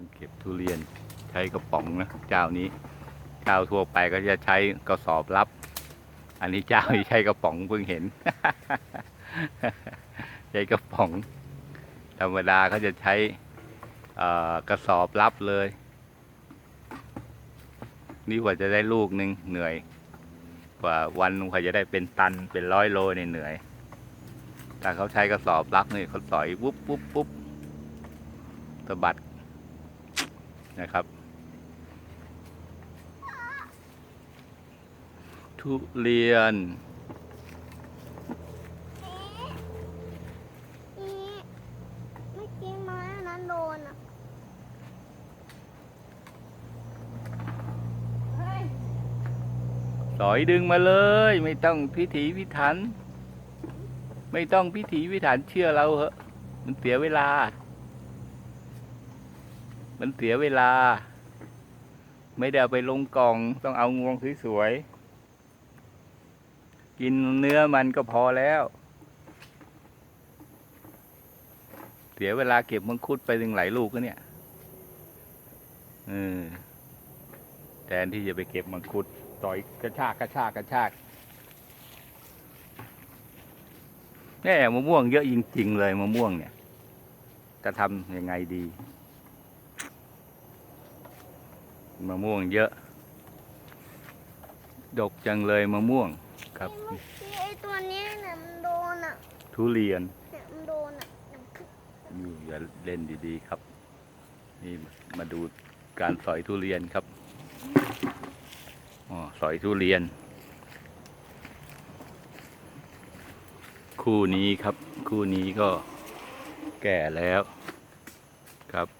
การเก็บทุเรียนใช้กระป๋องนะเจ้านี้เจ้าทั่วไปก็จะใช้กระสอบรับ อันนี้เจ้านี้ใช้กระป๋องเพิ่งเห็น ใช้กระป๋อง ธรรมดาเขาจะใช้กระสอบรับเลย นี่กว่าจะได้ลูกหนึ่งเหนื่อย กว่าวันนึงกว่าจะได้เป็นตันเป็นร้อยโลเนี่ยเหนื่อยแต่เขาใช้กระสอบรับนี่เขาสอยปุ๊บปุ๊บปุ๊บสะบัด นะครับ ทุเรียนนี่เมื่อกี้ไม้อันนั้นโดนอะสอยดึงมาเลย ไม่ต้องพิถีพิถัน ไม่ต้องพิถีพิถันเชื่อเราเหอะ มันเสียเวลา มันเสียเวลา ไม่ได้เอาไปลงกล่องต้องเอางวงสวยๆกินเนื้อมันก็พอแล้ว เสียเวลาเก็บมังคุดไปถึงหลายลูกก็เนี่ยเออแทนที่จะไปเก็บมังคุดต่อยกระชากกระชากกระชากแน่มะม่วงเยอะจริงๆเลยมะม่วงเนี่ย จะทำยังไงดี มะม่วงเยอะ ดกจังเลยมะม่วงครับเมื่อกี้ไอ้ตัวเนี้ยเนี่ยมันโดนอะทุเรียนเนี่ยมันโดนอะเนี่ยมันคือนี่อย่าเล่นดีๆครับ นี่มาดูการสอยทุเรียนครับอ๋อสอยทุเรียน คู่นี้ครับ คู่นี้ก็แก่แล้วม